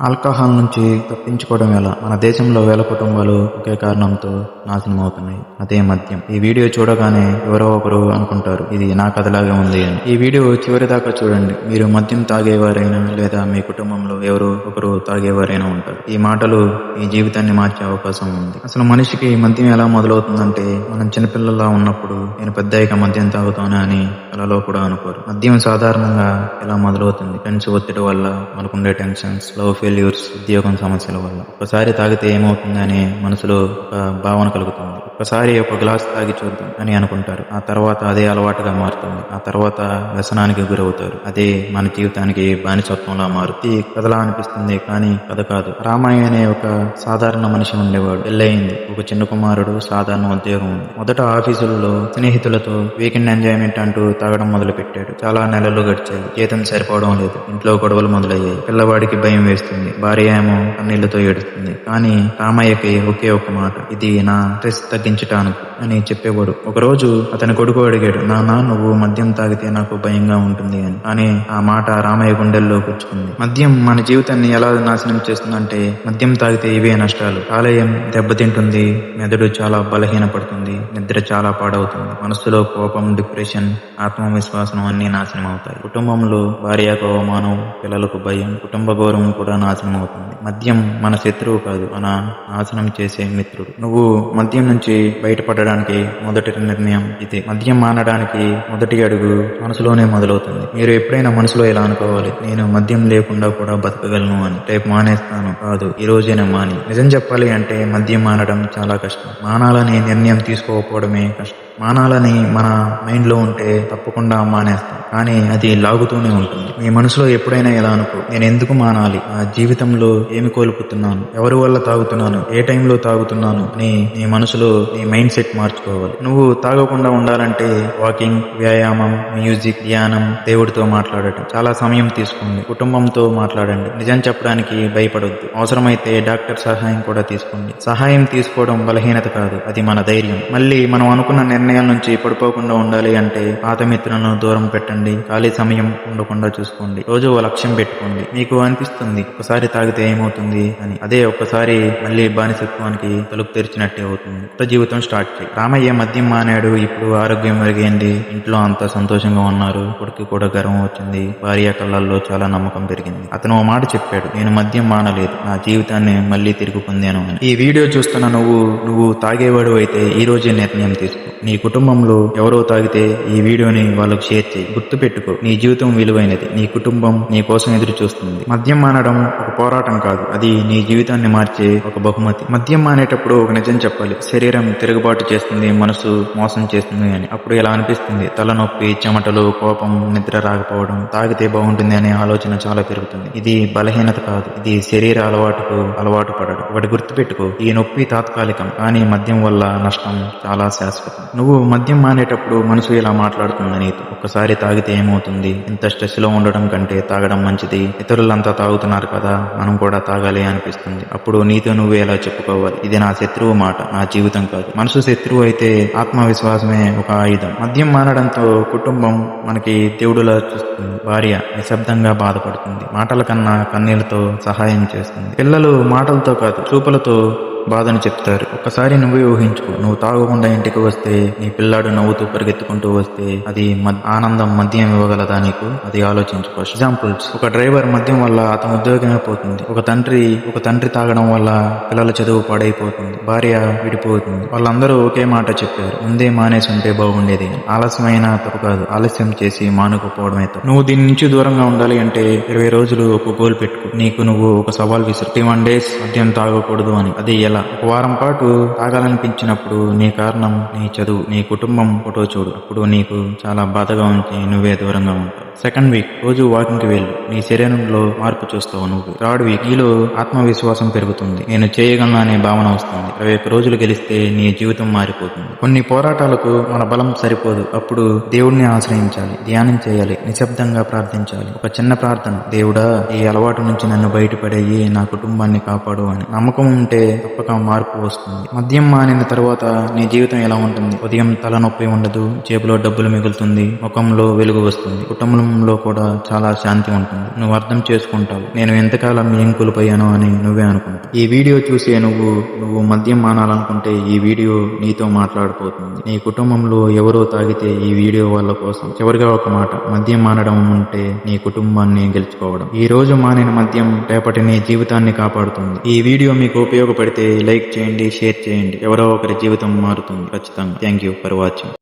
Alcohol నుంచి తప్పించుకోవడం ఎలా? మన దేశంలో వేల కుటుంబాలు ఒకే కారణంతో నాశనం అవుతున్నాయి. అదే మద్యం. ఈ వీడియో చూడగానే ఎవరో ఒకరు అనుకుంటారు ఇది నా కథలాగే ఉంది అని. ఈ వీడియో చివరి దాకా చూడండి. మీరు మద్యం తాగేవారైనా లేదా మీ కుటుంబంలో ఎవరో ఒకరు తాగేవారైనా ఉంటారు. ఈ మాటలు మీ జీవితాన్ని మార్చే అవకాశం ఉంది. అసలు మనిషికి మద్యం ఎలా మొదలవుతుందంటే మనం చిన్నపిల్లలా ఉన్నప్పుడు నేను పెద్ద మద్యం తాగుతాను అని కలలో కూడా అనుకోరు. మద్యం సాధారణంగా ఎలా మొదలవుతుంది? ఫ్రెండ్స్ ఒత్తిడి వల్ల మనకుండే టెన్షన్స్ లవ్ ఫెయిల్యూర్స్ ఉద్యోగం సమస్యల వల్ల. ఒకసారి తాగితే ఏమవుతుందనే మనసులో ఒక భావన కలుగుతుంది. ఒకసారి ఒక గ్లాస్ తాగి చూద్దాం అని అనుకుంటారు. ఆ తర్వాత అదే అలవాటుగా మారుతుంది. ఆ తర్వాత వ్యసనానికి గురవుతారు. అదే మన జీవితానికి బానిసత్వంలా మారుతి కథలా అనిపిస్తుంది కానీ కథ కాదు. రామయ్య అనే ఒక సాధారణ మనిషి ఉండేవాడు. పెళ్ళయింది. ఒక చిన్న కుమారుడు సాధారణ ఉద్యోగం ఉంది. మొదట ఆఫీసుల్లో స్నేహితులతో వీకెండ్ ఎంజాయ్మెంట్ అంటూ తాగడం మొదలు పెట్టాడు చాలా నెలలు గడిచాయి. జీతం సరిపోవడం లేదు. ఇంట్లో గొడవలు మొదలయ్యాయి. పిల్లవాడికి భయం వేస్తుంది. భార్య ఏమో కన్నీళ్ళతో ఏడుస్తుంది. కానీ రామయ్యకి ఒకే ఒక మాట ఇది నా స్ట్రెస్ తగ్గించటానికి. అని చెప్పేవాడు. ఒకరోజు అతని కొడుకు అడిగాడు నాన్న నువ్వు మద్యం తాగితే నాకు భయంగా ఉంటుంది అని. అని ఆ మాట రామయ్య గుండెల్లో కూర్చుకుంది మద్యం మన జీవితాన్ని ఎలా నాశనం చేస్తుందంటే మద్యం తాగితే ఇవే నష్టాలు. ఆలయం దెబ్బతింటుంది మెదడు చాలా బలహీనపడుతుంది నిద్ర చాలా పాడవుతుంది. మనసులో కోపం డిప్రెషన్ ఆత్మవిశ్వాసం అన్ని నాశనం అవుతాయి. కుటుంబంలో భార్యకు అవమానం పిల్లలకు భయం కుటుంబ గౌరవం కూడా నాశనం అవుతుంది. మద్యం మన శత్రువు కాదు మన నాశనం చేసే మిత్రుడు. నువ్వు మద్యం నుంచి బయటపడడానికి మొదటి నిర్ణయం ఇది. మద్యం మానడానికి మొదటి అడుగు మనసులోనే మొదలవుతుంది. మీరు ఎప్పుడైనా మనసులో ఇలా అనుకోవాలి? నేను మద్యం లేకుండా కూడా బతకగలను అని రేపు మానేస్తాను. కాదు ఈ రోజైనా మాని. నిజం చెప్పాలి అంటే మద్యం మానడం చాలా కష్టం. మానాలని నిర్ణయం తీసుకోకపోవడమే కష్టం. మానాలని మన మైండ్లో ఉంటే తప్పకుండా మానేస్తాం. కానీ అది లాగుతూనే ఉంటుంది. మీ మనసులో ఎప్పుడైనా ఇలా అనుకో నేను ఎందుకు మానాలి? నా జీవితంలో ఏమి కోల్పోతున్నాను? ఎవరి వల్ల తాగుతున్నాను? ఏ టైంలో తాగుతున్నాను? అని నీ మనసులో నీ మైండ్ సెట్ మార్చుకోవాలి. నువ్వు తాగకుండా ఉండాలంటే వాకింగ్ వ్యాయామం మ్యూజిక్ ధ్యానం దేవుడితో మాట్లాడటం. చాలా సమయం తీసుకోండి. కుటుంబంతో మాట్లాడండి. నిజం చెప్పడానికి భయపడొద్దు. అవసరమైతే డాక్టర్ సహాయం కూడా తీసుకోండి. సహాయం తీసుకోవడం బలహీనత కాదు. అది మన ధైర్యం. మళ్ళీ మనం అనుకున్న నిర్ణయం నిర్ణయాల నుంచి పడిపోకుండా ఉండాలి అంటే పాత మిత్రులను దూరం పెట్టండి ఖాళీ సమయం ఉండకుండా చూసుకోండి రోజు ఓ లక్ష్యం పెట్టుకోండి. మీకు అనిపిస్తుంది ఒకసారి తాగితే ఏమవుతుంది అని. అదే ఒక్కసారి మళ్ళీ బానిసత్వానికి తలుపు తెరిచినట్టే అవుతుంది. కొత్త జీవితం స్టార్ట్ చేయి. రామయ్య మద్యం మానాడు ఇప్పుడు ఆరోగ్యం మెరుగైంది. ఇంట్లో అంతా సంతోషంగా ఉన్నారు. కొడుకు కూడా గర్వం వచ్చింది. భార్య కళ్ళల్లో చాలా నమ్మకం పెరిగింది. అతను ఓ మాట చెప్పాడు నేను మద్యం మానలేదు. నా జీవితాన్ని మళ్ళీ తిరిగి పొందాను అని. ఈ వీడియో చూస్తున్న నువ్వు నువ్వు తాగేవాడు అయితే ఈ రోజే నిర్ణయం తీసుకో. నీ నీ కుటుంబంలో ఎవరో తాగితే ఈ వీడియోని వాళ్ళకు షేర్ చేయి. గుర్తు పెట్టుకో నీ జీవితం విలువైనది. నీ కుటుంబం నీ కోసం ఎదురు చూస్తుంది. మద్యం మానడం ఒక పోరాటం కాదు. అది నీ జీవితాన్ని మార్చే ఒక బహుమతి. మద్యం మానేటప్పుడు ఒక నిజం చెప్పాలి. శరీరం తిరుగుబాటు చేస్తుంది మనసు మోసం చేస్తుంది అని. అప్పుడు ఇలా అనిపిస్తుంది? తలనొప్పి చెమటలు కోపం నిద్ర రాకపోవడం తాగితే బాగుంటుంది అనే ఆలోచన చాలా పెరుగుతుంది. ఇది బలహీనత కాదు. ఇది శరీర అలవాటుకు అలవాటు పడడం. ఒకటి గుర్తుపెట్టుకో ఈ నొప్పి తాత్కాలికం. కానీ మద్యం వల్ల నష్టం చాలా శాశ్వతం. నువ్వు మద్యం మానేటప్పుడు మనసు ఇలా మాట్లాడుతుంది నీతో. ఒక్కసారి తాగితే ఏమవుతుంది? ఇంత స్ట్రెస్లో ఉండడం కంటే తాగడం మంచిది. ఇతరులంతా తాగుతున్నారు కదా మనం కూడా తాగాలి అనిపిస్తుంది. అప్పుడు నీతో నువ్వే ఇలా చెప్పుకోవాలి? ఇది నా శత్రువు మాట నా జీవితం కాదు. మనసు శత్రువు అయితే ఆత్మవిశ్వాసమే ఒక ఆయుధం. మద్యం మానడంతో కుటుంబం మనకి దేవుడులా చూస్తుంది. భార్య నిశ్శబ్దంగా బాధపడుతుంది. మాటల కన్నా కన్నీళ్ళతో సహాయం చేస్తుంది. పిల్లలు మాటలతో కాదు చూపులతో బాధను చెప్తారు. ఒక్కసారి నువ్వే ఊహించుకో నువ్వు తాగకుండా ఇంటికి వస్తే నీ పిల్లాడు నవ్వుతూ పరిగెత్తుకుంటూ వస్తే అది ఆనందం మద్యం ఇవ్వగలదా నీకు? అది ఆలోచించుకో ఎగ్జాంపుల్స్ ఒక డ్రైవర్ మద్యం వల్ల అతను ఉద్యోగమే పోతుంది. ఒక తండ్రి ఒక తండ్రి తాగడం వల్ల పిల్లల చదువు పాడైపోతుంది. భార్య విడిపోతుంది. వాళ్ళందరూ ఒకే మాట చెప్పారు. ముందే మానేసి ఉంటే బాగుండేది. ఆలస్యమైన తప్పు కాదు. ఆలస్యం చేసి మానుకోపోవడమే తప్పు. నువ్వు దీని నుంచి దూరంగా ఉండాలి అంటే ఇరవై రోజులు ఒక గోల్ పెట్టుకో. నీకు నువ్వు ఒక సవాల్ విసురు. వన్ డేస్ మద్యం తాగకూడదు అని. అది ఎలా ఒక వారం పాటు తాగాలనిపించినప్పుడు నీ కారణం నీ చదువు నీ కుటుంబం ఫోటో చూడు. అప్పుడు నీకు చాలా బాధగా ఉంటే నువ్వే దూరంగా ఉంటావు. సెకండ్ వీక్ రోజు వాకింగ్కి వెళ్ళు. నీ శరీరంలో మార్పు చూస్తావు నువ్వు. థర్డ్ వీక్ నీలో ఆత్మవిశ్వాసం పెరుగుతుంది. నేను చేయగలను అనే భావన వస్తుంది. ఇరవై ఒక్క రోజులు గెలిస్తే నీ జీవితం మారిపోతుంది. కొన్ని పోరాటాలకు మన బలం సరిపోదు. అప్పుడు దేవుడిని ఆశ్రయించాలి. ధ్యానం చేయాలి. నిశ్శబ్దంగా ప్రార్థించాలి. ఒక చిన్న ప్రార్థన. దేవుడా ఈ అలవాటు నుంచి నన్ను బయటపడేయి. నా కుటుంబాన్ని కాపాడు అని. నమ్మకం ఉంటే తప్పక తప్పక మార్పు వస్తుంది. మద్యం మానిన తర్వాత నీ జీవితం ఎలా ఉంటుంది? ఉదయం తలనొప్పి ఉండదు. జేబులో డబ్బులు మిగులుతుంది. ముఖంలో వెలుగు వస్తుంది. కుటుంబంలో కూడా చాలా శాంతి ఉంటుంది. నువ్వు అర్థం చేసుకుంటావు. నేను ఎంతకాలం ఏం కోల్పోయాను అని నువ్వే అనుకుంటావు. ఈ వీడియో చూసే నువ్వు నువ్వు మద్యం మానాలనుకుంటే ఈ వీడియో నీతో మాట్లాడిపోతుంది నీ కుటుంబంలో ఎవరో తాగితే ఈ వీడియో వాళ్ళ కోసం. చివరిగా ఒక మాట. మద్యం మానడం ఉంటే నీ కుటుంబాన్ని గెలుచుకోవడం. ఈ రోజు మానిన మద్యం రేపటి నీ జీవితాన్ని కాపాడుతుంది. ఈ వీడియో మీకు ఉపయోగపడితే లైక్ చేయండి షేర్ చేయండి. ఎవరో ఒకరి జీవితం మారుతుంది. ఖచ్చితంగా. Thank you for watching.